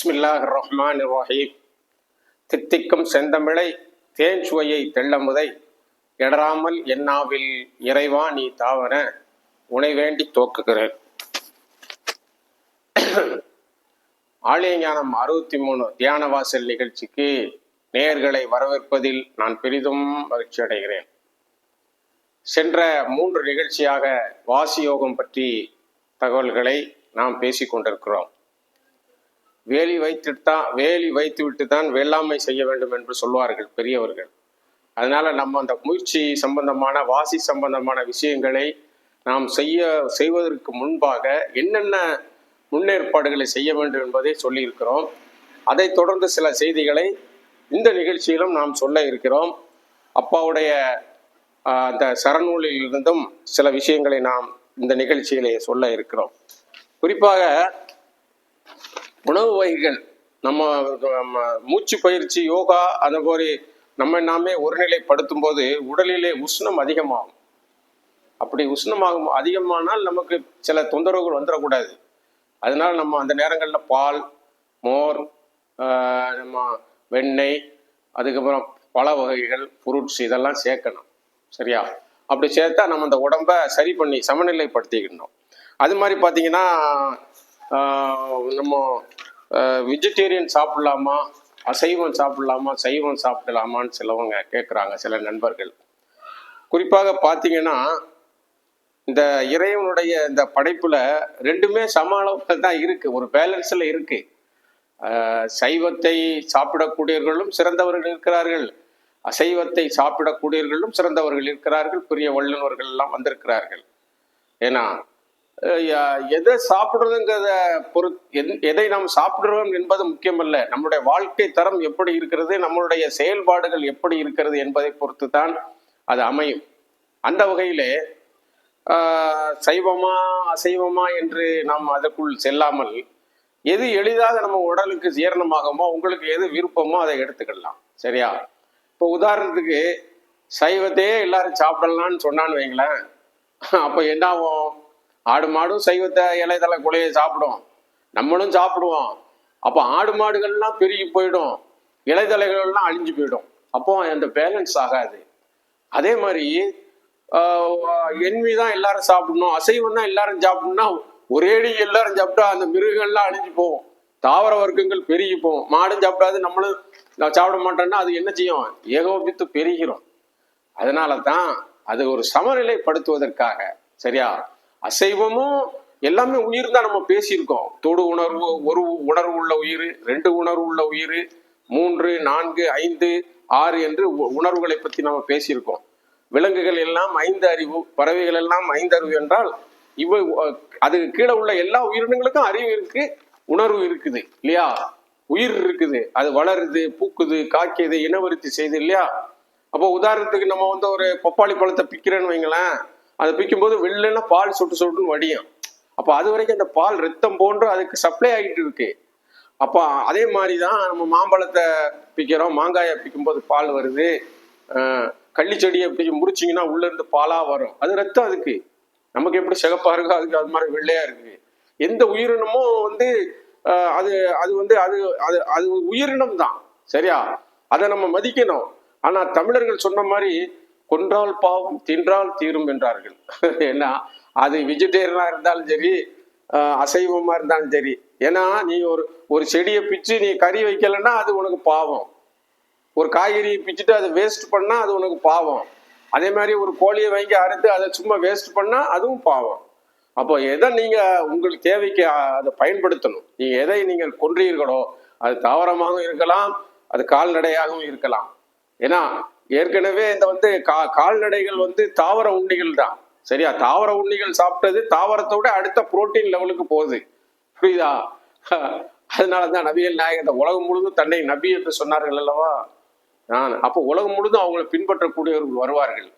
பிஸ்மில்லாஹ் ரஹ்மான் ரஹீம் தித்திக்கும் செந்தமிழை தேன் சுவையை தெள்ளமுதை. எடராமல் என்னாவில் இறைவா நீ தாவன உனை வேண்டி தோக்குகிறேன். ஆலய ஞானம் அறுபத்தி மூணு தியான வாசல் நிகழ்ச்சிக்கு நேர்களை வரவேற்பதில் நான் பெரிதும் மகிழ்ச்சி அடைகிறேன். சென்ற மூன்று நிகழ்ச்சியாக வாசி யோகம் பற்றி தகவல்களை நாம் பேசிக்கொண்டிருக்கிறோம் வேலி வேலி வைத்துத்தான் வேலி வைத்துவிட்டு தான் வேளாண்மை செய்ய வேண்டும் என்று சொல்வார்கள் பெரியவர்கள். அதனால நம்ம அந்த முயற்சி சம்பந்தமான வாசி சம்பந்தமான விஷயங்களை நாம் செய்ய செய்வதற்கு முன்பாக என்னென்ன முன்னேற்பாடுகளை செய்ய வேண்டும் என்பதை சொல்லியிருக்கிறோம். அதை தொடர்ந்து சில செய்திகளை இந்த நிகழ்ச்சியிலும் நாம் சொல்ல இருக்கிறோம். அப்பாவுடைய அந்த சரநூலில் இருந்தும் சில விஷயங்களை நாம் இந்த நிகழ்ச்சியிலே சொல்ல இருக்கிறோம். குறிப்பாக உணவு வகைகள் நம்ம நம்ம மூச்சு பயிற்சி யோகா அந்த மாதிரி நம்ம நாமே ஒருநிலைப்படுத்தும் போது உடலிலே உஷ்ணம் அதிகமாகும். அப்படி உஷ்ணமாகும் அதிகமானால் நமக்கு சில தொந்தரவுகள் வந்துடக்கூடாது. அதனால் நம்ம அந்த நேரங்களில் பால் மோர் நம்ம வெண்ணெய் அதுக்கப்புறம் பழ வகைகள் ஃப்ரூட்ஸ் இதெல்லாம் சேர்க்கணும். சரியா? அப்படி சேர்த்தா நம்ம அந்த உடம்ப சரி பண்ணி சமநிலைப்படுத்திக்கணும். அது மாதிரி பார்த்தீங்கன்னா நம்ம வெஜிடேரியன் சாப்பிடலாமா? அசைவம் சாப்பிடலாமா? சைவம் சாப்பிடலாமான்னு சிலவங்க கேட்குறாங்க சில நண்பர்கள். குறிப்பாக பார்த்தீங்கன்னா இந்த இறைவனுடைய இந்த படைப்பில் ரெண்டுமே சம அளவுல தான் இருக்குது ஒரு பேலன்ஸில் இருக்குது சைவத்தை சாப்பிடக்கூடியவர்களும் சிறந்தவர்கள் இருக்கிறார்கள். அசைவத்தை சாப்பிடக்கூடியவர்களும் சிறந்தவர்கள் இருக்கிறார்கள். பெரிய வல்லுநர்கள் எல்லாம் வந்திருக்கிறார்கள். ஏன்னா எதை சாப்பிடுறதுங்கிறத பொறுத் எதை நாம் சாப்பிடுறோம் என்பது முக்கியமல்ல. நம்முடைய வாழ்க்கை தரம் எப்படி இருக்கிறது நம்மளுடைய செயல்பாடுகள் எப்படி இருக்கிறது என்பதை பொறுத்து தான் அது அமையும். அந்த வகையிலே சைவமா அசைவமா என்று நாம் அதற்குள் செல்லாமல் எது எளிதாக நம்ம உடலுக்கு ஜீரணமாகுமோ உங்களுக்கு எது விருப்பமோ அதை எடுத்துக்கலாம். சரியா? இப்போ உதாரணத்துக்கு சைவத்தையே எல்லாரும் சாப்பிடலாம்னு சொன்னான்னு வைங்களேன். அப்போ என்ன ஆகும் ஆடு மாடும் சைவத்தை இலைதலை குலையை சாப்பிடும். நம்மளும் சாப்பிடுவோம். அப்போ ஆடு மாடுகள்லாம் பெருகி போயிடும். இலைதலைகள்லாம் அழிஞ்சு போயிடும். அப்போ அந்த பேலன்ஸ் ஆகாது. அதே மாதிரி ஆஹ், தான் எல்லாரும் சாப்பிடணும். அசைவம் தான் எல்லாரும் சாப்பிடணும்னா ஒரேடி எல்லாரும் சாப்பிட்டா அந்த மிருகங்கள்லாம் அழிஞ்சு போகும். தாவர வர்க்கங்கள் பெருகி போகும். மாடும் சாப்பிடாது நம்மளும் நான் சாப்பிட மாட்டோம்னா அது என்ன செய்யும்? ஏகோபித்து பெருகிறோம் அதனால தான் அது ஒரு சமநிலைப்படுத்துவதற்காக சரியா? அசைவமும் எல்லாமே உயிர் தான் நம்ம பேசியிருக்கோம். தொடு உணர்வு ஒரு உணர்வு உள்ள உயிர் ரெண்டு உணர்வு உள்ள உயிர் மூன்று நான்கு ஐந்து ஆறு என்று உ- உணர்வுகளை பற்றி நம்ம பேசியிருக்கோம். விலங்குகள் எல்லாம் ஐந்து அறிவு பறவைகள் எல்லாம் ஐந்து அறிவு என்றால் இவ அதுக்கு கீழே உள்ள எல்லா உயிரினங்களுக்கும் அறிவு இருக்கு உணர்வு இருக்குது இல்லையா? உயிர் இருக்குது அது வளருது பூக்குது காக்கியது இனவருத்தி செய்யுது இல்லையா? அப்போ உதாரணத்துக்கு நம்ம வந்து ஒரு பப்பாளி பழத்தை பிக்கிறேன்னு வைங்களேன். அதை பிக்கும்போது வெளிலன்னா பால் சொட்டு சொட்டுன்னு வடியும். அப்போ அது வரைக்கும் அந்த பால் ரத்தம் போன்று அதுக்கு சப்ளை ஆகிட்டு இருக்கு. அப்போ அதே மாதிரி தான் நம்ம மாம்பழத்தை பிக்கிறோம். மாங்காயை பிக்கும்போது பால் வருது. கள்ளி செடியை பிடி முறிச்சிங்கன்னா உள்ளேருந்து பாலாக வரும். அது ரத்தம் அதுக்கு. நமக்கு எப்படி சிகப்பாக இருக்கோ அதுக்கு அது மாதிரி வெள்ளையாக இருக்குது எந்த உயிரினமும் வந்து அது அது வந்து அது அது அது உயிரினம் தான் சரியா? அதை நம்ம மதிக்கணும். ஆனால் தமிழர்கள் சொன்ன மாதிரி கொன்றால் பாவம் தின்றால் தீரும் என்றார்கள். ஏன்னா அது வெஜிடேரியனா இருந்தாலும் சரி அசைவமாக அசைவமா இருந்தாலும் சரி. ஏன்னா நீ ஒரு ஒரு செடியை பிச்சு நீ கறி வைக்கலைன்னா அது உனக்கு பாவம். ஒரு காய்கறியை பிச்சுட்டு அதை வேஸ்ட் பண்ணா அது உனக்கு பாவம். அதே மாதிரி ஒரு கோழியை வாங்கி அறுத்து அதை சும்மா வேஸ்ட் பண்ணா அதுவும் பாவம். அப்போ எதை நீங்க உங்களுக்கு தேவைக்கு அதை பயன்படுத்தணும்? நீங்க எதை நீங்கள் கொன்றீர்களோ அது தாவரமாகவும் இருக்கலாம் அது கால்நடையாகவும் இருக்கலாம். ஏன்னா ஏற்கனவே இந்த வந்து கா கால்நடைகள் வந்து தாவர உண்ணிகள் தான். சரியா? தாவர உண்ணிகள் சாப்பிட்டது தாவரத்தோட அடுத்த புரோட்டீன் லெவலுக்கு போகுது. புரியுதா? அதனால தான் நபிகள் நாயகத்தை உலகம் முழுதும் தன்னை நபி என்று சொன்னார்கள் அல்லவா? நான் அப்போ உலகம் முழுதும் அவங்களை பின்பற்றக்கூடியவர்கள் வருவார்கள்.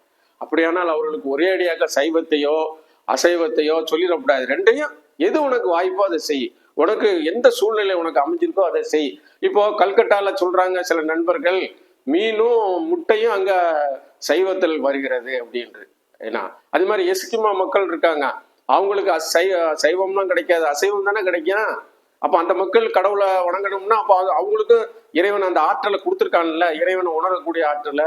அப்படியானால் அவர்களுக்கு ஒரே அடியாக சைவத்தையோ அசைவத்தையோ சொல்லிடக்கூடாது. ரெண்டையும் எது உனக்கு வாய்ப்போ அதை செய். உனக்கு எந்த சூழ்நிலை உனக்கு அமைஞ்சிருக்கோ அதை செய். இப்போ கல்கட்டால சொல்றாங்க சில நண்பர்கள் மீனும் முட்டையும் அங்க சைவத்தில் வருகிறது அப்படின்று ஏன்னா அது மாதிரி எஸ்கிமா மக்கள் இருக்காங்க. அவங்களுக்கு அசை சைவம்லாம் கிடைக்காது. அசைவம் தானே கிடைக்கும். அப்ப அந்த மக்கள் கடவுளை வணங்கணும்னா அப்ப அது அவங்களுக்கு இறைவன் அந்த ஆற்றலை கொடுத்துருக்கான்ல இறைவனை உணரக்கூடிய ஆற்றலை.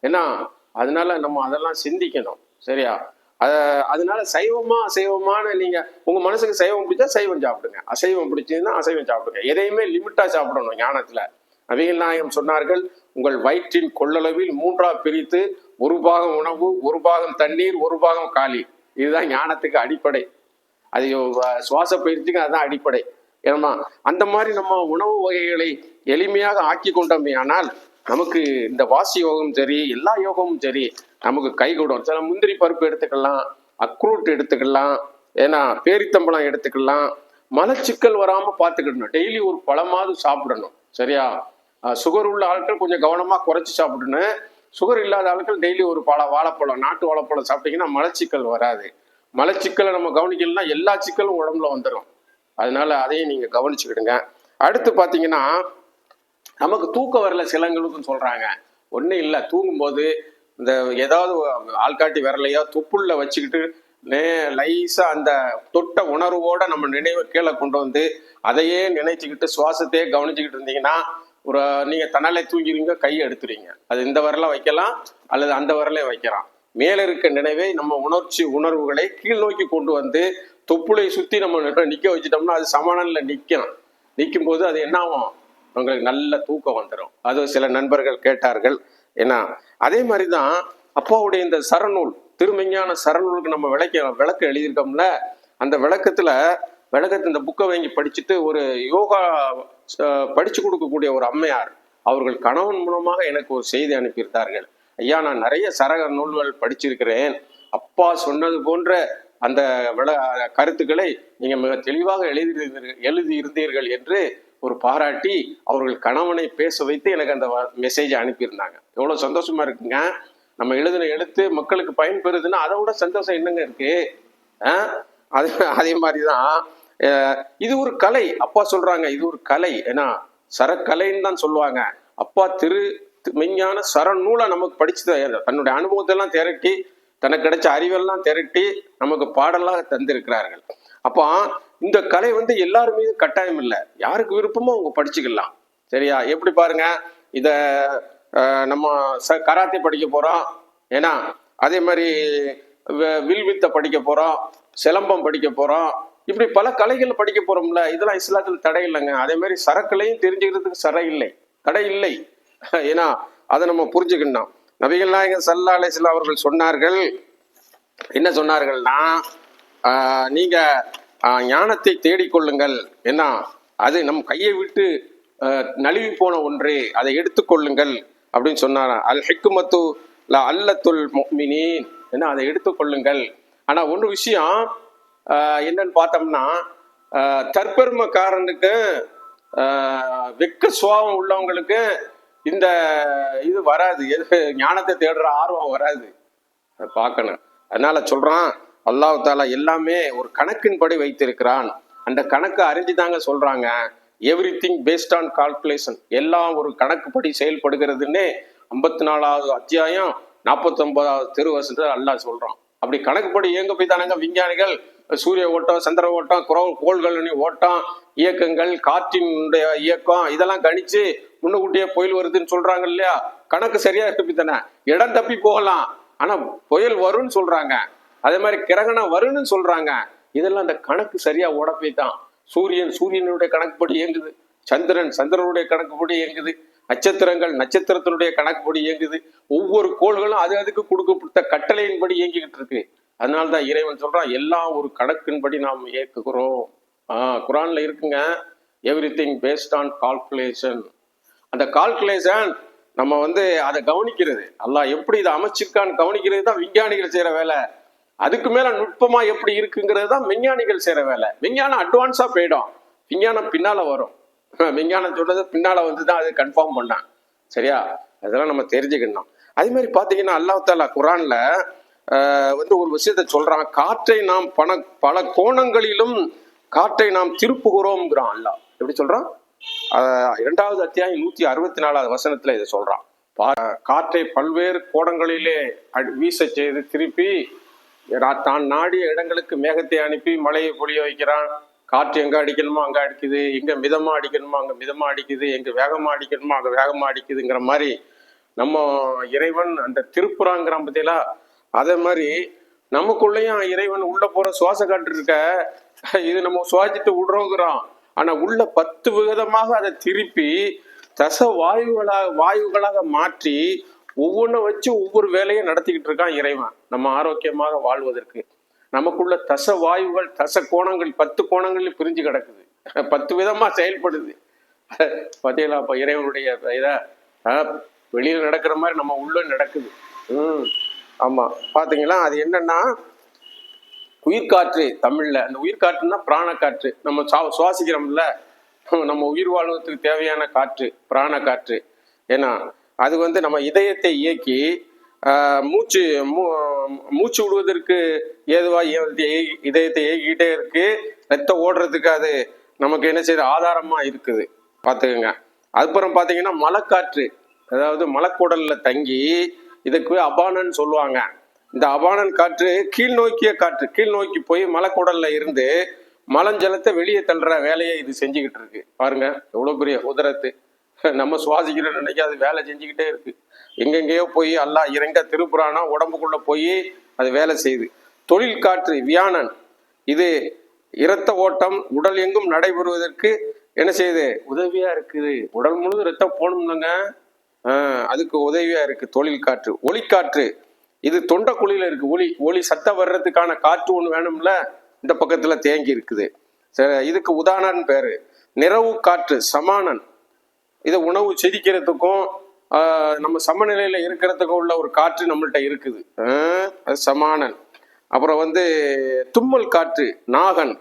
என்ன அதனால நம்ம அதெல்லாம் சிந்திக்கணும். சரியா? அத அதனால சைவமா அசைவமான நீங்க உங்க மனசுக்கு சைவம் பிடிச்சா சைவம் சாப்பிடுங்க. அசைவம் பிடிச்சதுன்னா அசைவம் சாப்பிடுங்க. எதையுமே லிமிட்டா சாப்பிடணும் ஞானத்துல. அவிகள் நாயகம் சொன்னார்கள் உங்கள் வயிற்றின் கொள்ளளவில் மூன்றா பிரித்து ஒரு பாகம் உணவு ஒரு பாகம் தண்ணீர் ஒரு பாகம் காலி. இதுதான் ஞானத்துக்கு அடிப்படை. அது சுவாச பயிற்சிக்கு அதுதான் அடிப்படை. ஏன்னா அந்த மாதிரி நம்ம உணவு வகைகளை எளிமையாக ஆக்கி கொண்டோமே ஆனால் நமக்கு இந்த வாசி யோகம் சரி எல்லா யோகமும் சரி நமக்கு கைகூடும் சில முந்திரி பருப்பு எடுத்துக்கலாம் அக்ரூட் எடுத்துக்கலாம் ஏன்னா பேரித்தம்பழம் எடுத்துக்கலாம் மலச்சிக்கல் வராமல் பார்த்துக்கிடணும். டெய்லி ஒரு பழமாவது சாப்பிடணும். சரியா? சுகர் உள்ள ஆட்கள் கொஞ்சம் கவனமா குறைச்சி சாப்பிடணும் சுகர் இல்லாத ஆட்கள் டெய்லி ஒரு பழ வாழைப்பழம் நாட்டு வாழைப்பழம் சாப்பிட்டீங்கன்னா மலச்சிக்கல் வராது. மலச்சிக்கலை நம்ம கவனிக்கலன்னா எல்லா சிக்கலும் உடம்புல வந்துடும் அதனால அதையும் நீங்க கவனிச்சுக்கிடுங்க. அடுத்து பார்த்தீங்கன்னா நமக்கு தூக்கம் வரல சிலங்களுக்கும் சொல்றாங்க. ஒன்றும் இல்லை தூங்கும்போது இந்த ஏதாவது ஆள்காட்டி விரலையோ துப்புள்ள வச்சுக்கிட்டு நே லைஸா அந்த தொட்ட உணர்வோட நம்ம நினைவை கீழே கொண்டு வந்து அதையே நினைச்சுக்கிட்டு சுவாசத்தையே கவனிச்சுக்கிட்டு இருந்தீங்கன்னா ஒரு நீங்க தன்னாலே தூங்கிடுங்க கையை எடுத்துறீங்க அது இந்த வரல வைக்கலாம் அல்லது அந்த வரலையும் வைக்கலாம். மேல இருக்க நினைவை நம்ம உணர்ச்சி உணர்வுகளை கீழ் நோக்கி கொண்டு வந்து தொப்புளை சுத்தி நம்ம நிக்க- வச்சிட்டோம்னா அது சமணன்ல நிற்கும் நிற்கும் போது அது என்ன ஆகும்? உங்களுக்கு நல்ல தூக்கம் வந்துடும் அது சில நண்பர்கள் கேட்டார்கள். ஏன்னா அதே மாதிரி தான் அப்பாவுடைய இந்த சரநூல் திருமெஞ்ஞான சரநூலுக்கு நம்ம விளக்க விளக்கு எழுதியிருக்கோம்ல அந்த விளக்கத்துல விளக்கத்து இந்த புக்கை வாங்கி படிச்சுட்டு ஒரு யோகா படித்து படிச்சு கொடுக்கக்கூடிய ஒரு அம்மையார். அவர்கள் கணவன் மூலமாக எனக்கு ஒரு செய்தி அனுப்பியிருந்தார்கள். ஐயா நான் நிறைய சரக நூல்கள் படிச்சிருக்கிறேன். அப்பா சொன்னது போன்ற அந்த விள கருத்துக்களை நீங்கள் மிக தெளிவாக எழுதி எழுதி இருந்தீர்கள் என்று ஒரு பாராட்டி அவர்கள் கணவனை பேச வைத்து எனக்கு அந்த மெசேஜை அனுப்பியிருந்தாங்க. எவ்வளோ சந்தோஷமா இருக்குங்க. நம்ம எழுதின எழுத்து மக்களுக்கு பயன்பெறுதுன்னா அதை விட சந்தோஷம் என்னங்க இருக்கு? அது அதே மாதிரி தான் இது ஒரு கலை. அப்பா சொல்றாங்க இது ஒரு கலை. ஏன்னா சரக்கலைன்னு தான் சொல்லுவாங்க. அப்பா திரு மெஞ்ஞான சரநூலை நமக்கு படிச்சு தன்னுடைய அனுபவத்தெல்லாம் திரட்டி தனக்கு கிடைச்ச அறிவெல்லாம் திரட்டி நமக்கு பாடலாக தந்திருக்கிறார்கள். அப்போ இந்த கலை வந்து எல்லார் மீது கட்டாயம் இல்லை. யாருக்கு விருப்பமோ அவங்க படிச்சுக்கலாம். சரியா? எப்படி பாருங்க? இத நம்ம ச கராத்தே படிக்க போறோம். ஏன்னா அதே மாதிரி வி- வில்வித்தை படிக்க போறோம். சிலம்பம் படிக்க போறோம். இப்படி பல கலைகள் படிக்க போறோம்ல இதெல்லாம் இஸ்லாத்தில் தடை இல்லைங்க. அதே மாதிரி சரக்குலையும் தெரிஞ்சுக்கிறதுக்கு சரை இல்லை. தடை இல்லை. ஏன்னா அதை நம்ம புரிஞ்சுக்கணும். நபிகள் நாயகன் சல்லா அலிஸ்லாம் அவர்கள் சொன்னார்கள். என்ன சொன்னார்கள்னா நீங்க ஞானத்தை தேடிக்கொள்ளுங்கள். என்ன அது நம் கையை விட்டு நழுவி போன ஒன்று. அதை எடுத்துக்கொள்ளுங்கள் அப்படின்னு சொன்னார். அல் ஹிக்குமத்து ல அல்லத்துல் முஃமினீன் என்ன அதை எடுத்துக்கொள்ளுங்கள். ஆனால் ஒன்று விஷயம் என்னன்னு பார்த்தோம்னா தற்பெருமக்காரனுக்கு தற்பெருமைக்காரனுக்கு வெக்க சுபாவம் உள்ளவங்களுக்கு இந்த இது வராது. எது ஞானத்தை தேடுற ஆர்வம் வராது. அதை பார்க்கணும். அதனால சொல்றான் அல்லாஹு தாலா எல்லாமே ஒரு கணக்கின்படி வைத்திருக்கிறான். அந்த கணக்கை அறிஞ்சு தாங்க சொல்றாங்க. Everything based on calculation. எல்லாம் ஒரு கணக்குப்படி செயல்படுகிறதுன்னே ஐம்பத்தி நாலாவது அத்தியாயம் நாற்பத்தி ஒன்பதாவது திருவசனத்தில் அல்லாஹ் சொல்றான். அப்படி கணக்குப்படி இயங்க போய் தானங்க விஞ்ஞானிகள் சூரிய ஓட்டம் சந்திர ஓட்டம் குரோ- கோள்களின் ஓட்டம் இயக்கங்கள் காற்றினுடைய இயக்கம் இதெல்லாம் கணிச்சு முன்னுக்கூட்டியே புயல் வருதுன்னு சொல்றாங்க இல்லையா? கணக்கு சரியா தப்பி தானே இடம் தப்பி போகலாம். ஆனா புயல் வரும்னு சொல்றாங்க. அதே மாதிரி கிரகணம் வரும்னு சொல்றாங்க. இதெல்லாம் அந்த கணக்கு சரியா ஓடப்பை தான் சூரியன் சூரியனுடைய கணக்குப்படி இயங்குது. சந்திரன் சந்திரனுடைய கணக்குப்படி இயங்குது. நட்சத்திரங்கள் நட்சத்திரத்தினுடைய கணக்குப்படி இயங்குது. ஒவ்வொரு கோள்களும் அது அதுக்கு கொடுக்கப்பட்ட கட்டளையின்படி இயங்கிக்கிட்டு இருக்கு. அதனாலதான் இறைவன் சொல்கிறான் எல்லாம் ஒரு கணக்கின்படி நாம் இயக்குகிறோம் குரானில் இருக்குங்க every thing based on calculation அந்த கால்குலேஷன் நம்ம வந்து அதை கவனிக்கிறது. அல்லாஹ் எப்படி இதை அமைச்சிருக்கான்னு கவனிக்கிறது தான் விஞ்ஞானிகள் செய்கிற வேலை. அதுக்கு மேலே நுட்பமாக எப்படி இருக்குங்கிறது தான் விஞ்ஞானிகள் செய்கிற வேலை. விஞ்ஞானம் அட்வான்ஸாக போயிடும். விஞ்ஞானம் பின்னால் வரும். விஞ்ஞானம் சொல்கிறது பின்னால் வந்து தான் அது கன்ஃபார்ம் பண்ணான். சரியா? அதெல்லாம் நம்ம தெரிஞ்சுக்கணும். அதே மாதிரி பார்த்தீங்கன்னா அல்லாஹ் குரானில் வந்து ஒரு விஷயத்த சொல்றான் காற்றை நாம் பண பல கோணங்களிலும் காற்றை நாம் திருப்புகிறோம்ங்கிறான் அல்லாஹ். எப்படி சொல்றான்? இரண்டாவது அத்தியாயம் நூத்தி அறுபத்தி நாலாவது வசனத்துல இதை சொல்றான். பா- காற்றை பல்வேறு கோணங்களிலே அடி- செய்து திருப்பி தான் நாடிய இடங்களுக்கு மேகத்தை அனுப்பி மழையை பொழிய வைக்கிறான். காற்று எங்க அடிக்கணுமோ அங்க அடிக்குது. எங்க மிதமா அடிக்கணுமோ அங்க மிதமா அடிக்குது. எங்க வேகமா அடிக்கணுமோ அங்க வேகமா அடிக்குதுங்கிற மாதிரி நம்ம இறைவன் அந்த திருப்புறாங்கிற பத்தியெல்லாம் அதே மாதிரி நமக்குள்ளேயும் இறைவன் உள்ள போற சுவாச காற்று இருக்க இது நம்ம சுவாசிட்டு விடுறோங்கிறோம் ஆனா உள்ள பத்து விதமாக அதை திருப்பி தச வாயுகளாக வாயுகளாக மாற்றி ஒவ்வொன்றை வச்சு ஒவ்வொரு வேலையை நடத்திக்கிட்டு இருக்கான் இறைவன். நம்ம ஆரோக்கியமாக வாழ்வதற்கு. நமக்குள்ள தச வாயுகள் தச கோணங்கள் பத்து கோணங்களில் பிரிஞ்சு கிடக்குது. பத்து விதமா செயல்படுது. பார்த்தீங்களா இறைவனுடைய இதை ஆஹ், நடக்கிற மாதிரி நம்ம உள்ள நடக்குது. ம். ஆமாம் பார்த்தீங்களா அது என்னன்னா உயிர்காற்று தமிழில். அந்த உயிர்காற்றுன்னா பிராணக்காற்று. நம்ம சா- சுவாசிக்கிறோம்ல. நம்ம உயிர் வாழ்வதற்கு தேவையான காற்று பிராண காற்று ஏன்னா அது வந்து நம்ம இதயத்தை இயக்கி மூச்சு மூ மூச்சு விடுவதற்கு ஏதுவாக இதயத்தை இயக்கிக்கிட்டே இருக்கு. ரத்தம் ஓடுறதுக்கு அது நமக்கு என்ன செய்யுது? ஆதாரமாக இருக்குது. பார்த்துக்கோங்க அதுக்கப்புறம் பார்த்தீங்கன்னா மலைக்காற்று. அதாவது மலைக்கூடலில் தங்கி இதுக்கு அபானன்னு சொல்லுவாங்க. இந்த அபானன் காற்று கீழ் நோக்கிய காற்று கீழ் நோக்கி போய் மலைக்குடல்ல இருந்து மலஞ்சலத்தை வெளியே தள்ளுற வேலையை இது செஞ்சுக்கிட்டு இருக்கு. பாருங்க எவ்வளோ பெரிய உதரத்து நம்ம சுவாசிக்கிற நினைக்காது வேலை செஞ்சுக்கிட்டே இருக்கு. எங்கெங்கேயோ போய் எல்லாம் இறங்க திருப்புறானா உடம்புக்குள்ள போய் அது வேலை செய்யுது. தொழில் காற்று வியானன். இது இரத்த ஓட்டம் உடல் எங்கும் நடைபெறுவதற்கு என்ன செய்யுது? உதவியா இருக்குது. உடல் முழுவதும் ரத்தம் போகணும்னுங்க அதுக்கு உதவியாக இருக்குது தொழில் காற்று. ஒளிக்காற்று. இது தொண்டை குழியில் இருக்குது ஒளி ஒளி சத்தம் வர்றதுக்கான காற்று ஒன்று வேணும்ல? இந்த பக்கத்தில் தேங்கி இருக்குது. சரி இதுக்கு உதாரணன் பேர். நிறவு காற்று சமானன். இதை உணவு செதிக்கிறதுக்கும் நம்ம சமநிலையில் இருக்கிறதுக்கும் உள்ள ஒரு காற்று நம்மள்கிட்ட இருக்குது. அது சமானன். அப்புறம் வந்து தும்மல் காற்று நாகன்.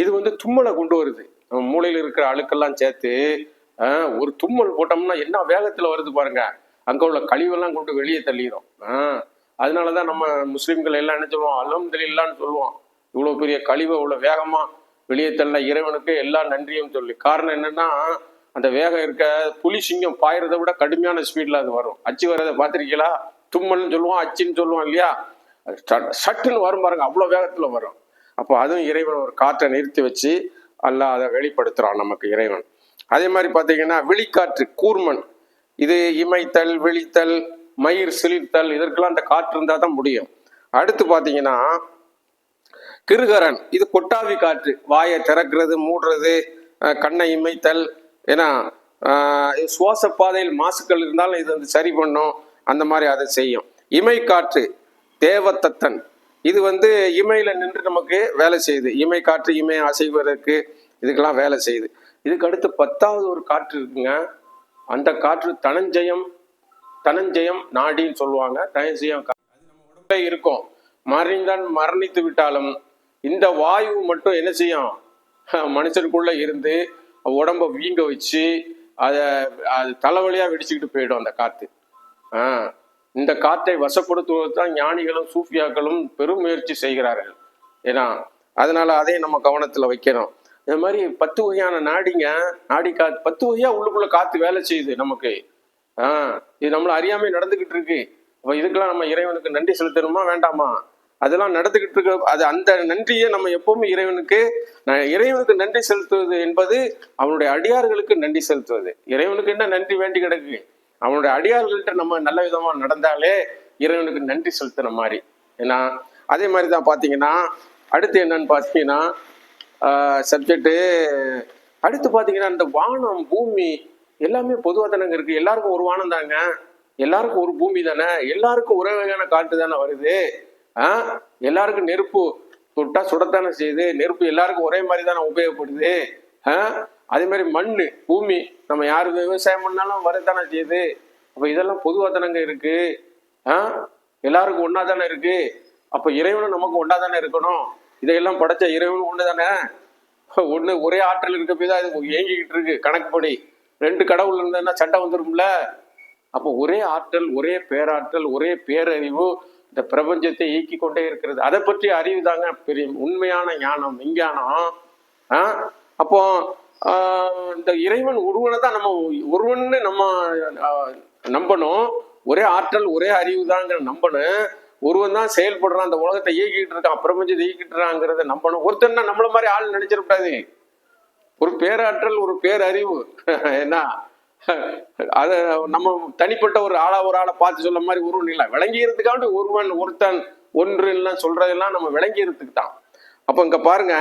இது வந்து தும்மலை கொண்டு வருது. நம்ம இருக்கிற அழுக்கெல்லாம் சேர்த்து ஒரு தும்மல் போட்டோம்னா என்ன வேகத்தில் வருது பாருங்க. அங்கே உள்ள கழிவெல்லாம் கொண்டு வெளியே தள்ளிடும் அதனால தான் நம்ம முஸ்லீம்கள் எல்லாம் என்ன சொல்லுவோம்? அல்ஹம்துலில்லான்னு சொல்லுவோம். இவ்வளோ பெரிய கழிவை இவ்வளோ வேகமாக வெளியே தள்ள இறைவனுக்கு எல்லா நன்றியும் சொல்லி. காரணம் என்னன்னா அந்த வேகம் இருக்க புலி சிங்கம் பாயறதை விட கடுமையான ஸ்பீடில் அது வரும். அச்சு வர்றதை பார்த்துருக்கீங்களா? தும்மல்னு சொல்லுவோம் அச்சுன்னு சொல்லுவோம் இல்லையா? அது சட்- சட்டுன்னு வரும் பாருங்க அவ்வளோ வேகத்தில் வரும். அப்போ அதுவும் இறைவன் ஒரு காற்றை நிறுத்தி வச்சு அல்ல அதை வெளிப்படுத்துகிறான் நமக்கு இறைவன். அதே மாதிரி பார்த்தீங்கன்னா விழிக்காற்று கூர்மன். இது இமைத்தல் விழித்தல் மயிர் சிலிர்த்தல் இதற்கெல்லாம் அந்த காற்று இருந்தால் தான் முடியும். அடுத்து பார்த்தீங்கன்னா கிருகரன். இது கொட்டாவி காற்று. வாயை திறக்கிறது மூடுறது கண்ணை இமைத்தல். ஏன்னா சுவாச பாதையில் மாசுக்கள் இருந்தாலும் இது வந்து சரி பண்ணும். அந்த மாதிரி அதை செய்யும். இமை காற்று தேவதத்தன். இது வந்து இமையில நின்று நமக்கு வேலை செய்யுது. இமை காற்று இமை அசைவதற்கு இதுக்கெல்லாம் வேலை செய்யுது. இதுக்கு அடுத்து பத்தாவது ஒரு காற்று இருக்குங்க. அந்த காற்று தனஞ்சயம் தனஞ்சயம் நாடின்னு சொல்லுவாங்க. தனஞ்சயம் கா- அது நம்ம உடம்பே இருக்கும். மறைந்தான் மரணித்து விட்டாலும் இந்த வாயு மட்டும் என்ன செய்யும்? மனுஷனுக்குள்ள இருந்து உடம்ப வீங்க வச்சு அதை அது தலைவலியா வெடிச்சுக்கிட்டு போயிடும் அந்த காத்து ஆ இந்த காற்றை வசப்படுத்துவது தான் ஞானிகளும் சூஃபியாக்களும் பெரும் முயற்சி செய்கிறார்கள். ஏன்னா அதனால அதை நம்ம கவனத்துல வைக்கணும். இந்த மாதிரி பத்து வகையான நாடிங்க நாடி காத்து பத்து வகையா உள்ளுக்குள்ள காத்து வேலை செய்யுது நமக்கு. ஆஹ் இது நம்மள அறியாமை நடந்துகிட்டு இருக்கு. அப்ப இதுக்கெல்லாம் நம்ம இறைவனுக்கு நன்றி செலுத்தணுமா வேண்டாமா? அதெல்லாம் நடந்துகிட்டு இருக்க அது அந்த நன்றியை நம்ம எப்பவுமே இறைவனுக்கு இறைவனுக்கு நன்றி செலுத்துவது என்பது அவனுடைய அடியார்களுக்கு நன்றி செலுத்துவது. இறைவனுக்கு என்ன நன்றி வேண்டி கிடக்கு? அவனுடைய அடியார்கள்ட்ட நம்ம நல்ல விதமா நடந்தாலே இறைவனுக்கு நன்றி செலுத்துன மாதிரி. ஏன்னா அதே மாதிரி தான் பார்த்தீங்கன்னா அடுத்து என்னன்னு பார்த்தீங்கன்னா சப்ஜெக்டு அடுத்து பார்த்தீங்கன்னா இந்த வானம் பூமி எல்லாமே பொதுவாக தானங்க இருக்குது எல்லாருக்கும் ஒரு வானம் தாங்க. எல்லாருக்கும் ஒரு பூமி தானே. எல்லாருக்கும் ஒரே வகையான காற்று தானே வருது. ஆ எல்லாருக்கும் நெருப்பு தொட்டா சுடத்தானே செய்யுது. நெருப்பு எல்லாருக்கும் ஒரே மாதிரி தானே உபயோகப்படுது. ஆ அதே மாதிரி மண் பூமி நம்ம யார் விவசாயம் பண்ணாலும் வரத்தானே செய்யுது. அப்போ இதெல்லாம் பொதுவாக தானங்க இருக்கு. ஆ எல்லாருக்கும் ஒன்றா தானே இருக்கு. அப்போ இறைவனும் நமக்கு ஒன்றா தானே இருக்கணும். இதையெல்லாம் படைச்ச இறைவனும் ஒன்று தானே ஒன்று ஒரே ஆற்றல் இருக்க போய் தான் இது இயங்கிக்கிட்டு இருக்கு கணக்குப்படி. ரெண்டு கடவுள் இருந்ததுன்னா சண்டை வந்துடும்ல அப்போ ஒரே ஆற்றல் ஒரே பேராற்றல் ஒரே பேரறிவு இந்த பிரபஞ்சத்தை இயக்கி கொண்டே இருக்கிறது. அதை பற்றி அறிவு தாங்க பெரிய உண்மையான ஞானம் விஞ்ஞானம். ஆ? அப்போ இந்த இறைவன் ஒருவனை தான் நம்ம ஒருவன்னு நம்ம நம்பணும். ஒரே ஆற்றல் ஒரே அறிவு தாங்க நம்பணும். ஒருவன் தான் செயல்படுறான் அந்த உலகத்தை இயக்கிட்டு இருக்கான் பிரபஞ்சத்தை இயக்கிட்டு இருக்காங்கிறத நம்பணும். ஒருத்தன்னா நம்மள மாதிரி ஆள் நினைச்சிடக்கூடாது ஒரு பேராற்றல் ஒரு பேரறிவு. என்ன? அத நம்ம தனிப்பட்ட ஒரு ஆளா ஒரு ஆளை பார்த்து சொல்ல மாதிரி உருவம் இல்லை. விளங்கிறதுக்காண்டி ஒருவன் ஒருத்தன் ஒன்று எல்லாம் சொல்றதெல்லாம் நம்ம விளங்கிறதுக்கு தான். அப்ப இங்க பாருங்க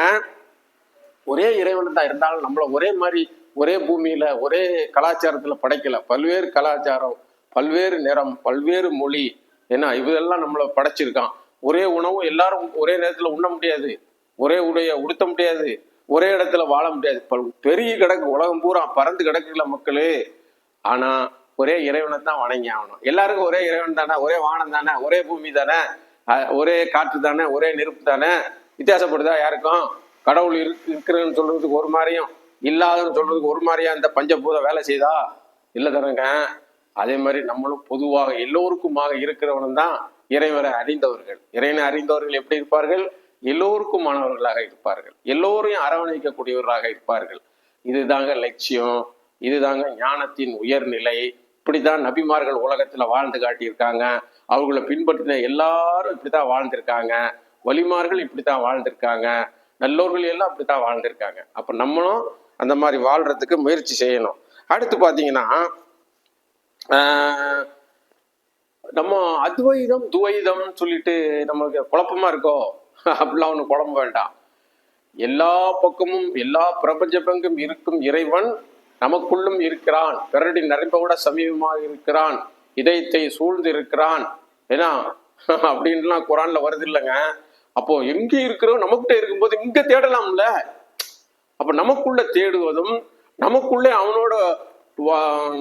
ஒரே இறைவன் தான் இருந்தாலும் நம்மள ஒரே மாதிரி ஒரே பூமியில ஒரே கலாச்சாரத்துல படைக்கல. பல்வேறு கலாச்சாரம் பல்வேறு நிறம் பல்வேறு மொழி ஏன்னா இதெல்லாம் நம்மள படைச்சிருக்கான். ஒரே உணவும் எல்லாரும் ஒரே நேரத்துல உண்ண முடியாது. ஒரே உடைய உடுத்த முடியாது. ஒரே இடத்துல வாழ முடியாது. பெரிய கிடக்கு உலகம் பூரா பறந்து கிடக்குல மக்களே. ஆனா ஒரே இறைவனை தான் வணங்கி ஆகணும். எல்லாருக்கும் ஒரே இறைவன் தானே ஒரே வானம் தானே ஒரே பூமி தானே ஒரே காற்று தானே ஒரே நெருப்பு தானே. வித்தியாசப்படுதா யாருக்கும்? கடவுள் இருக்கு இருக்கிறன்னு சொல்றதுக்கு ஒரு மாதிரியும் இல்லாதன்னு சொல்றதுக்கு ஒரு மாதிரியா இந்த பஞ்சபூதம் வேலை செய்தா? இல்லை தானங்க. அதே மாதிரி நம்மளும் பொதுவாக எல்லோருக்குமாக இருக்கிறவனும் தான் இறைவரை அறிந்தவர்கள். இறைவனை அறிந்தவர்கள் எப்படி இருப்பார்கள்? எல்லோருக்குமானவர்களாக இருப்பார்கள். எல்லோரையும் அரவணைக்கக்கூடியவர்களாக இருப்பார்கள். இதுதாங்க லட்சியம். இதுதாங்க ஞானத்தின் உயர்நிலை. இப்படிதான் நபிமார்கள் உலகத்துல வாழ்ந்து காட்டியிருக்காங்க. அவர்களை பின்பற்றின எல்லாரும் இப்படித்தான் வாழ்ந்திருக்காங்க. வலிமார்கள் இப்படித்தான் வாழ்ந்திருக்காங்க. நல்லோர்கள் எல்லாம் இப்படித்தான் வாழ்ந்திருக்காங்க. அப்ப நம்மளும் அந்த மாதிரி வாழ்றதுக்கு முயற்சி செய்யணும். அடுத்து பாத்தீங்கன்னா நம்ம அத்வைதம் துவைதம் சொல்லிட்டு நமக்கு குழப்பமா இருக்கோ? அப்படிலாம் ஒன்று குழம்ப வேண்டாம். எல்லா பக்கமும் எல்லா பிரபஞ்ச பங்கும் இருக்கும் இறைவன் நமக்குள்ளும் இருக்கிறான். பிறடி நரம்பை சமீபமாக இருக்கிறான். இதயத்தை சூழ்ந்து இருக்கிறான். ஏன்னா அப்படின்லாம் குரான்ல வருது இல்லைங்க. அப்போ எங்க இருக்கிறோம்? நமக்கிட்ட இருக்கும்போது இங்க தேடலாம்ல. அப்ப நமக்குள்ள தேடுவதும் நமக்குள்ளே அவனோட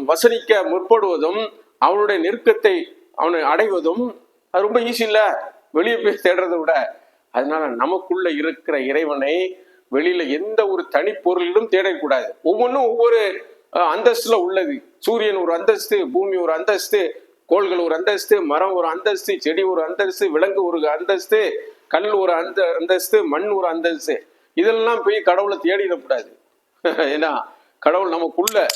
வசனிக்க முற்படுவதும் அவனுடைய நெருக்கத்தை அவனை அடைவதும் அது ரொம்ப ஈஸி இல்லை. வெளியே போய் தேடுறதை விட. அதனால நமக்குள்ள இருக்கிற இறைவனை வெளியில எந்த ஒரு தனிப்பொருளிலும் தேடக்கூடாது. ஒவ்வொன்றும் ஒவ்வொரு அந்தஸ்துல உள்ளது. சூரியன் ஒரு அந்தஸ்து பூமி ஒரு அந்தஸ்து கோள்கள் ஒரு அந்தஸ்து மரம் ஒரு அந்தஸ்து செடி ஒரு அந்தஸ்து விலங்கு ஒரு அந்தஸ்து கல் ஒரு அந்த அந்தஸ்து மண் ஒரு அந்தஸ்து. இதெல்லாம் போய் கடவுளை தேடிடக்கூடாது. ஏன்னா கடவுள் நமக்குள்ள.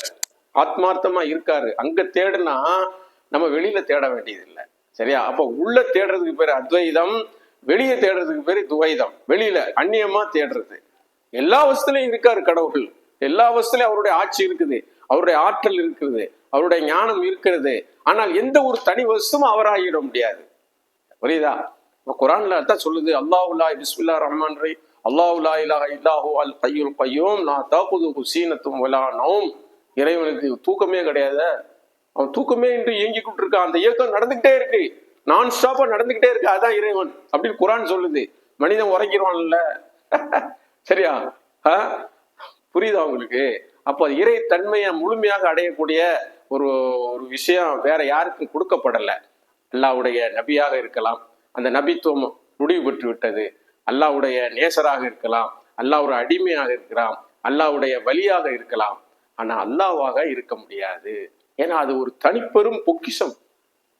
ஆத்மார்த்தமா இருக்காரு. அங்க தேடுனா நம்ம வெளியில தேட வேண்டியதில்லை. சரியா? அப்ப உள்ள தேடுறதுக்கு பேரு அத்வைதம் வெளியே தேடுறதுக்கு பேரு துவைதம். வெளியில அந்நியமா தேடுறது. எல்லா வசத்துலயும் இருக்காரு கடவுள். எல்லா வசத்துலயும் அவருடைய ஆட்சி இருக்குது. அவருடைய ஆற்றல் இருக்குது. அவருடைய ஞானம் இருக்கிறது. ஆனால் எந்த ஒரு தனி வசத்தும் அவராகிட முடியாது. புரியுதா? இப்ப குரான்ல தான் சொல்லுது அல்லாஹுல்லா பிஸ்மில்லா ரஹ்மான் ரஹீம். அல்லாஹுல்லா இலாஹ இல்லாஹு அல் கையுல் கையோம். நான் தாக்குது ஹுசீனத்தும் வலா நோம். இறைவனுக்கு தூக்கமே கிடையாது அவன் தூக்கமே இன்று இயங்கிக்கிட்டு இருக்கான். அந்த இயக்கம் நடந்துகிட்டே இருக்கு. நான் ஸ்டாப்பா நடந்துகிட்டே இருக்கு. அதான் இறைவன் அப்படின்னு குரான் சொல்லுது. மனிதன் உறங்கிடுவான்ல. சரியா? புரியுதா உங்களுக்கு? அப்போ இறை தன்மையை முழுமையாக அடையக்கூடிய ஒரு ஒரு விஷயம் வேற யாருக்கும் கொடுக்கப்படலை. அல்லாவுடைய நபியாக இருக்கலாம். அந்த நபித்துவம் முடிவு பெற்று விட்டது. அல்லாவுடைய நேசராக இருக்கலாம். அல்லாவுடைய அடிமையாக இருக்கலாம். அல்லாவுடைய வலியாக இருக்கலாம். ஆனா அல்லாவாக இருக்க முடியாது. ஏன்னா அது ஒரு தனிப்பெரும் பொக்கிஷம்.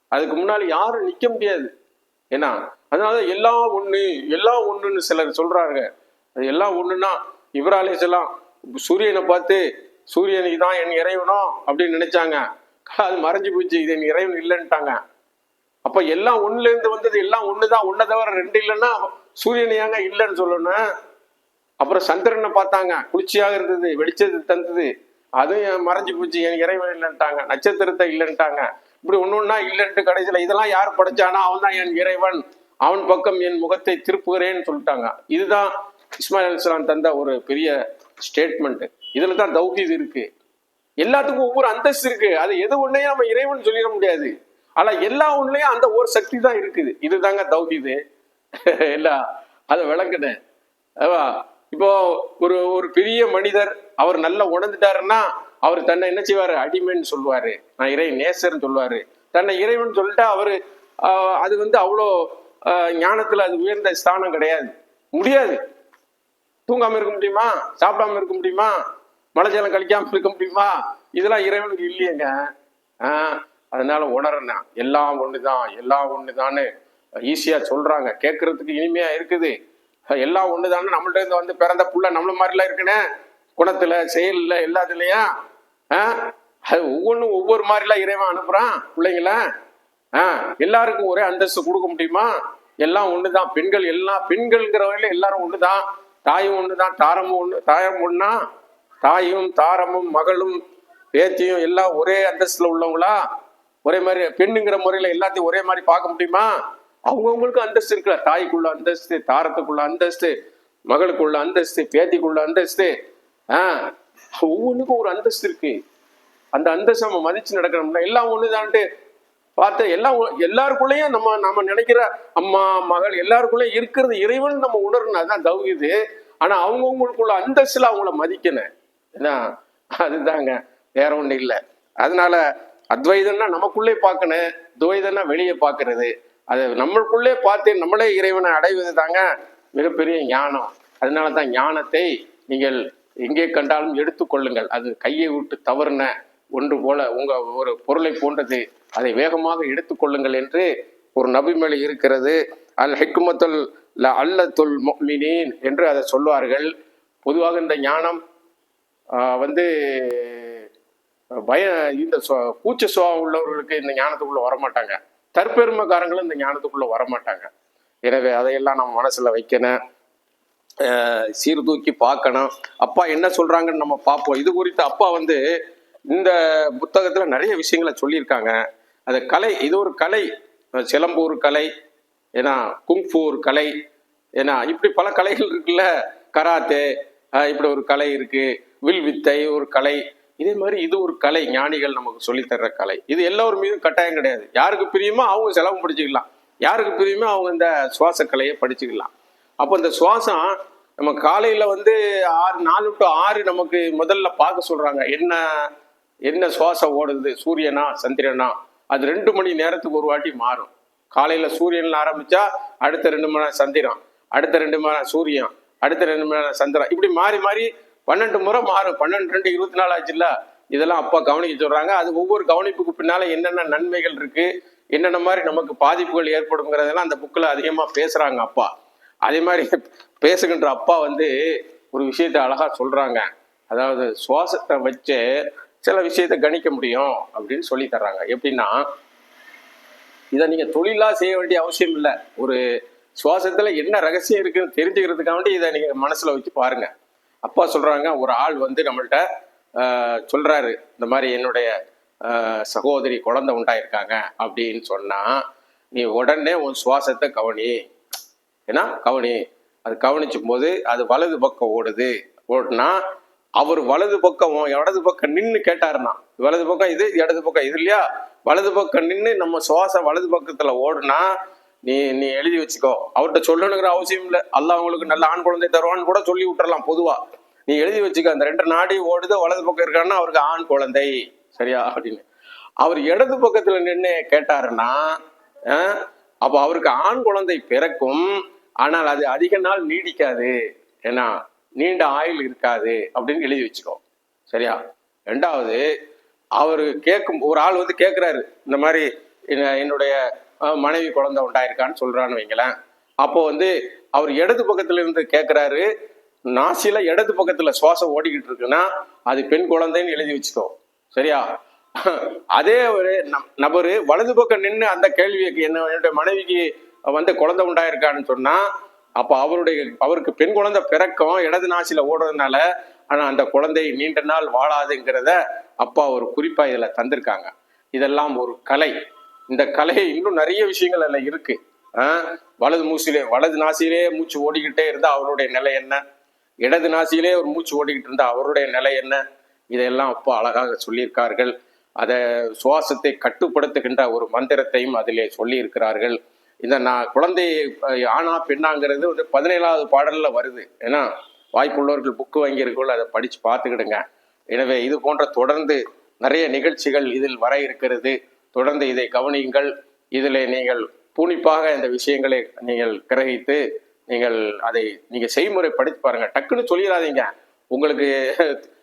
அதுக்கு முன்னாடி யாரும் நிக்க முடியாது. ஏன்னா அதனால எல்லாம் ஒண்ணு எல்லாம் ஒண்ணுன்னு சிலர் சொல்றாங்க. அது எல்லாம் ஒண்ணுன்னா இவராலே செல்லாம் சூரியனை பார்த்து சூரியனுக்கு தான் என் இறைவனோ? அப்படின்னு நினைச்சாங்க. அது மறைஞ்சு போச்சு. இது என் இறைவன் இல்லைன்ட்டாங்க. அப்ப எல்லாம் ஒண்ணுல இருந்து வந்தது எல்லாம் ஒண்ணுதான். ஒன்ன தவிர ரெண்டு இல்லைன்னா சூரியன் ஏங்க இல்லைன்னு சொல்லணும்? அப்புறம் சந்திரனை பார்த்தாங்க. குளிர்ச்சியாக இருந்தது வெடிச்சது தந்தது. அதுவும் மறைஞ்சு போச்சு என் இறைவன் இல்லைன்ட்டாங்க நட்சத்திரத்தை இல்லைன்ட்டாங்க. இப்படி ஒன்று ஒன்றா இல்லைன்ட்டு கடைசியில் இதெல்லாம் யார் படைச்சானா அவன் தான் என் இறைவன் அவன் பக்கம் என் முகத்தை திருப்புகிறேன்னு சொல்லிட்டாங்க. இதுதான் இஸ்மாயில் அலிஸ்லாம் தந்த ஒரு பெரிய ஸ்டேட்மெண்ட் இதில் தான் தௌஹீத் இருக்கு. எல்லாத்துக்கும் ஒவ்வொரு அந்தஸ்து இருக்கு. அது எது ஒன்றையும் நம்ம இறைவன் சொல்லிட முடியாது. ஆனால் எல்லா ஒன்றுலையும் அந்த ஒரு சக்தி தான் இருக்குது. இதுதாங்க தௌஹீது. இல்லை அதை விளக்குனேன். அதுவா இப்போ ஒரு ஒரு பெரிய மனிதர் அவர் நல்லா உணர்ந்துட்டாருன்னா அவர் தன்னை என்ன செய்வாரு? அடிமைன்னு சொல்லுவாரு. நான் இறை நேசர்னு சொல்லுவாரு. தன்னை இறைவன் சொல்லிட்டா அவரு அது வந்து அவ்வளோ ஞானத்துல அது உயர்ந்த ஸ்தானம் கிடையாது. முடியாது. தூங்காம இருக்க முடியுமா? சாப்பிடாம இருக்க முடியுமா? மழை கழிக்காம இருக்க முடியுமா? இதெல்லாம் இறைவனுக்கு இல்லையேங்க. ஆஹ் அதனால உணரண்ணா எல்லாம் ஒண்ணுதான் எல்லாம் ஒண்ணுதான்னு ஈஸியா சொல்றாங்க. கேட்கறதுக்கு இனிமையா இருக்குது. எல்லாம் ஒண்ணுதான்னு நம்மள்ட்ட இருந்து வந்து பிறந்த புள்ள நம்மள மாதிரிலாம் இருக்குனே? குணத்துல செயலில் எல்லாத்துலயும் ஆ? அது ஒவ்வொன்றும் ஒவ்வொரு மாதிரிலாம் இறைவன் அனுப்புறான் பிள்ளைங்கள ஆ? எல்லாருக்கும் ஒரே அந்தஸ்து கொடுக்க முடியுமா? எல்லாம் ஒண்ணுதான். பெண்கள் எல்லாம் பெண்கள்ங்கிற வகையில எல்லாரும் ஒண்ணுதான். தாயும் ஒண்ணுதான். தாரமும் ஒண்ணு தாயம் ஒண்ணா? தாயும் தாரமும் மகளும் பேத்தியும் எல்லாம் ஒரே அந்தஸ்துல உள்ளவங்களா? ஒரே மாதிரி பெண்ணுங்கிற முறையில எல்லாத்தையும் ஒரே மாதிரி பார்க்க முடியுமா? அவங்கவுங்களுக்கு அந்தஸ்து இருக்குல்ல. தாய்க்குள்ள அந்தஸ்து தாரத்துக்குள்ள அந்தஸ்து மகளுக்குள்ள அந்தஸ்து பேத்திக்குள்ள அந்தஸ்து ஆஹ் ஒவ்வொன்றுக்கும் ஒரு அந்தஸ்து இருக்கு. அந்த அந்தஸ்து நம்ம மதிச்சு நடக்கணும்னா எல்லாம் ஒண்ணுதான்ட்டு பார்த்து எல்லாம் ஒ- எல்லாருக்குள்ளேயும் நம்ம நம்ம நினைக்கிற அம்மா மகள் எல்லாருக்குள்ளேயும் இருக்கிறது இறைவன் நம்ம உணரணும் அதுதான் தௌகிது ஆனா அவங்கவுங்களுக்குள்ள அந்தஸ்துல அவங்கள மதிக்கணும் ஏன்னா அதுதாங்க. வேற ஒண்ணு இல்லை. அதனால அத்வைதம்னா நமக்குள்ளே பார்க்கணும். துவைதம்னா வெளியே பார்க்கறது. அது நம்மளுக்குள்ளே பார்த்து நம்மளே இறைவனை அடைவது தாங்க மிகப்பெரிய ஞானம். அதனால தான் ஞானத்தை நீங்கள் எங்கே கண்டாலும் எடுத்துக்கொள்ளுங்கள் அது கையை விட்டு தவறுன ஒன்று போல உங்க ஒரு பொருளை போன்றது. அதை வேகமாக எடுத்துக்கொள்ளுங்கள் என்று ஒரு நபி மேலே இருக்கிறது. அல் ஹெக்குமத்துல் ல அல்லத்துல் முஃமினீன் என்று அதை சொல்வார்கள். பொதுவாக இந்த ஞானம் வந்து பய இந்த கூச்ச சுபாவம் உள்ளவர்களுக்கு இந்த ஞானத்துக்குள்ளே வரமாட்டாங்க. தற்பெருமைக்காரங்களும் இந்த ஞானத்துக்குள்ள வரமாட்டாங்க. எனவே அதையெல்லாம் நம்ம மனசுல வைக்கணும். சீர்தூக்கி பார்க்கணும். அப்பா என்ன சொல்றாங்கன்னு நம்ம பார்ப்போம். இது குறித்து அப்பா வந்து இந்த புத்தகத்துல நிறைய விஷயங்களை சொல்லியிருக்காங்க. அது கலை இது ஒரு கலை. சிலம்பூர் சிலம்பு ஒரு கலை ஏன்னா குங்ஃபு ஒரு கலை ஏன்னா இப்படி பல கலைகள் இருக்குல்ல. கராத்தே இப்படி ஒரு கலை இருக்கு. வில் வித்தை ஒரு கலை. இதே மாதிரி இது ஒரு கலை ஞானிகள் நமக்கு சொல்லித் தர்ற கலை. இது எல்லோரும் மீதும் கட்டாயம் கிடையாது. யாருக்கு பிரியுமோ அவங்க செலவு படிச்சுக்கலாம் யாருக்கு பிரியுமோ அவங்க இந்த சுவாச கலையை படிச்சுக்கலாம். அப்போ இந்த சுவாசம் நம்ம காலையில் வந்து ஆறு நாலு டு ஆறு நமக்கு முதல்ல பார்க்க சொல்கிறாங்க என்ன என்ன சுவாசம் ஓடுது? சூரியனா சந்திரனா? அது ரெண்டு மணி நேரத்துக்கு ஒரு வாட்டி மாறும். காலையில் சூரியன்ல ஆரம்பித்தா அடுத்த ரெண்டு மணி நேரம் சந்திரன் அடுத்த ரெண்டு மணி நேரம் சூரியன் அடுத்த ரெண்டு மணி நேரம் சந்திரன். இப்படி மாறி மாறி பன்னெண்டு முறை மாறும் பன்னெண்டு ரெண்டு இருபத்தி நாலு ஆச்சுல்ல? இதெல்லாம் அப்பா கவனிக்க சொல்றாங்க. அது ஒவ்வொரு கவனிப்புக்கு பின்னால என்னென்ன நன்மைகள் இருக்கு என்னென்ன மாதிரி நமக்கு பாதிப்புகள் ஏற்படுங்கிறதெல்லாம் அந்த புக்கில் அதிகமாக பேசுறாங்க அப்பா. அதே மாதிரி பேசுகின்ற அப்பா வந்து ஒரு விஷயத்தை அழகா சொல்றாங்க. அதாவது சுவாசத்தை வச்சு சில விஷயத்தை கணிக்க முடியும் அப்படின்னு சொல்லி தர்றாங்க. எப்படின்னா இதை நீங்க தொழிலா செய்ய வேண்டிய அவசியம் இல்லை. ஒரு சுவாசத்துல என்ன ரகசியம் இருக்குன்னு தெரிஞ்சுக்கிறதுக்காக வேண்டி இதை நீங்க மனசுல வச்சு பாருங்க. அப்பா சொல்கிறாங்க ஒரு ஆள் வந்து நம்மள்ட்ட சொல்கிறாரு இந்த மாதிரி என்னுடைய சகோதரி குழந்தை உண்டாயிருக்காங்க அப்படின்னு சொன்னால் நீ உடனே உன் சுவாசத்தை கவனி. ஏன்னா கவனி. அது கவனிச்சும் போது அது வலது பக்கம் ஓடுது. ஓடுனா அவர் வலது பக்கம் இடது பக்கம் நின்று கேட்டாருன்னா வலது பக்கம் இது இடது பக்கம் இது இல்லையா? வலது பக்கம் நின்று நம்ம சுவாசம் வலது பக்கத்தில் ஓடுனா நீ நீ எழுதி வச்சுக்கோ. அவர்கிட்ட சொல்லணுங்கிற அவசியம் இல்லை. அல்லாஹ் அவங்களுக்கு நல்ல ஆண் குழந்தை தருவான்னு கூட சொல்லி விட்டுறலாம் பொதுவா. நீ எழுதி வச்சுக்க. அந்த ரெண்டு நாடி ஓடுது வலது பக்கம் இருக்கான்னா அவருக்கு ஆண் குழந்தை. சரியா? அப்படின்னு. அவர் இடது பக்கத்துல நின்று கேட்டாருன்னா அப்போ அவருக்கு ஆண் குழந்தை பிறக்கும் ஆனால் அது அதிக நாள் நீடிக்காது. ஏன்னா நீண்ட ஆயுள் இருக்காது அப்படின்னு எழுதி வச்சுக்கோ. சரியா? ரெண்டாவது அவர் கேட்கும் ஒரு ஆள் வந்து கேட்குறாரு இந்த மாதிரி என்னுடைய மனைவி குழந்தை உண்டாயிருக்கான்னு சொல்றான்னு வைங்களேன். அப்போ வந்து அவர் இடது பக்கத்துல இருந்து கேட்குறாரு நாசில இடது பக்கத்துல சுவாசம் ஓடிக்கிட்டு இருக்குன்னா அது பெண் குழந்தைன்னு எழுதி வச்சுக்கோ. சரியா? அதே ஒரு நபர் வலது பக்கம் நின்று அந்த கேள்விக்கு என்ன என்னுடைய மனைவிக்கு வந்து குழந்தை உண்டாயிருக்கான்னு சொன்னா அப்ப அவருடைய அவருக்கு பெண் குழந்தை பிறக்கும் இடது நாசில ஓடுறதுனால ஆனா அந்த குழந்தை நீண்ட நாள் வாழாதுங்கிறத அப்பா ஒரு குறிப்பா இதுல தந்திருக்காங்க. இதெல்லாம் ஒரு கலை. இந்த கலை இன்னும் நிறைய விஷயங்கள் அதில் இருக்கு. வலது மூசிலே வலது நாசிலே மூச்சு ஓடிக்கிட்டே இருந்தா அவருடைய நிலை என்ன? இடது நாசியிலே ஒரு மூச்சு ஓடிக்கிட்டு இருந்தா அவருடைய நிலை என்ன? இதையெல்லாம் அப்போ அழகாக சொல்லியிருக்கார்கள். அதை சுவாசத்தை கட்டுப்படுத்துகின்ற ஒரு மந்திரத்தையும் அதிலே சொல்லியிருக்கிறார்கள். இந்த நான் குழந்தை ஆனா பெண்ணாங்கிறது வந்து பதினேழாவது பாடலில் வருது. ஏன்னா வாய்ப்புள்ளவர்கள் புக்கு வாங்கியிருக்கோள் அதை படித்து பார்த்துக்கிடுங்க. எனவே இது போன்ற தொடர்ந்து நிறைய நிகழ்ச்சிகள் இதில் வர இருக்கிறது. தொடர்ந்து இதை கவனியுங்கள். இதில் நீங்கள் பூனிப்பாக இந்த விஷயங்களை நீங்கள் கிரகித்து நீங்கள் அதை நீங்கள் செய்முறை படித்து பாருங்கள் டக்குன்னு சொல்லிடாதீங்க உங்களுக்கு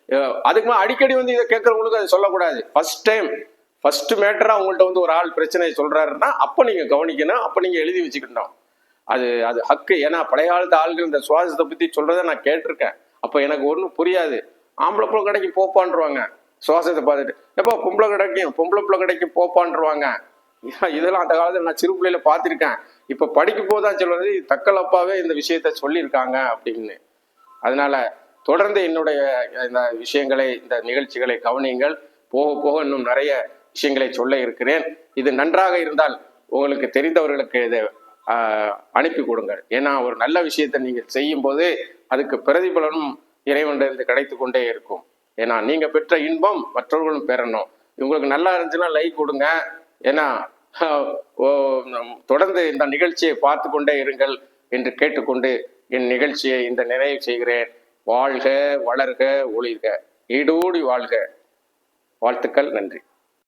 அஹ், அதுக்கு அடிக்கடி வந்து இதை கேட்குறவங்களுக்கு அதை சொல்லக்கூடாது. ஃபர்ஸ்ட் டைம் ஃபர்ஸ்ட் மேட்டரா உங்கள்கிட்ட வந்து ஒரு ஆள் பிரச்சனையை சொல்றாருன்னா அப்போ நீங்க கவனிக்கணும். அப்போ நீங்க எழுதி வச்சுக்கணும். அது அது ஹக்கு. ஏன்னா பழைய காலத்து ஆள்கள் இந்த சுவாசத்தை பத்தி சொல்றதை நான் கேட்டிருக்கேன். அப்போ எனக்கு ஒன்றும் புரியாது. ஆம்பளை பிள்ளை கடைக்கு போப்பான்ருவாங்க சுவாசத்தை பார்த்துட்டு எப்போ பொம்பளை கிடைக்கும் பொம்பளை பிள்ளை கடைக்கு போப்பான்றவாங்க இதெல்லாம் அந்த காலத்தில் நான் சிறு பிள்ளையில பார்த்துருக்கேன். இப்போ படிக்கும் போது தான் சொல்றது தக்கலப்பாவே இந்த விஷயத்த சொல்லியிருக்காங்க. அப்படின்னு. அதனால தொடர்ந்து என்னுடைய இந்த விஷயங்களை இந்த நிகழ்ச்சிகளை கவனியுங்கள். போக போக இன்னும் நிறைய விஷயங்களை சொல்ல இருக்கிறேன். இது நன்றாக இருந்தால் உங்களுக்கு தெரிந்தவர்களுக்கு இதை அனுப்பி கொடுங்கள். ஏன்னா ஒரு நல்ல விஷயத்தை நீங்கள் செய்யும் போது அதுக்கு பிரதிபலனும் இறைவனிலிருந்து கிடைத்து கொண்டே இருக்கும். ஏன்னா நீங்க பெற்ற இன்பம் மற்றவர்களும் பெறணும். உங்களுக்கு நல்லா இருந்துச்சுன்னா லைக் கொடுங்க. ஏன்னா ஓ, தொடர்ந்து இந்த நிகழ்ச்சியை பார்த்து கொண்டே இருங்கள் என்று கேட்டுக்கொண்டு என் நிகழ்ச்சியை இந்த நிறைவு செய்கிறேன். வாழ்க வளர்க ஒளிர்க ஈடோடி வாழ்க. வாழ்த்துக்கள் நன்றி.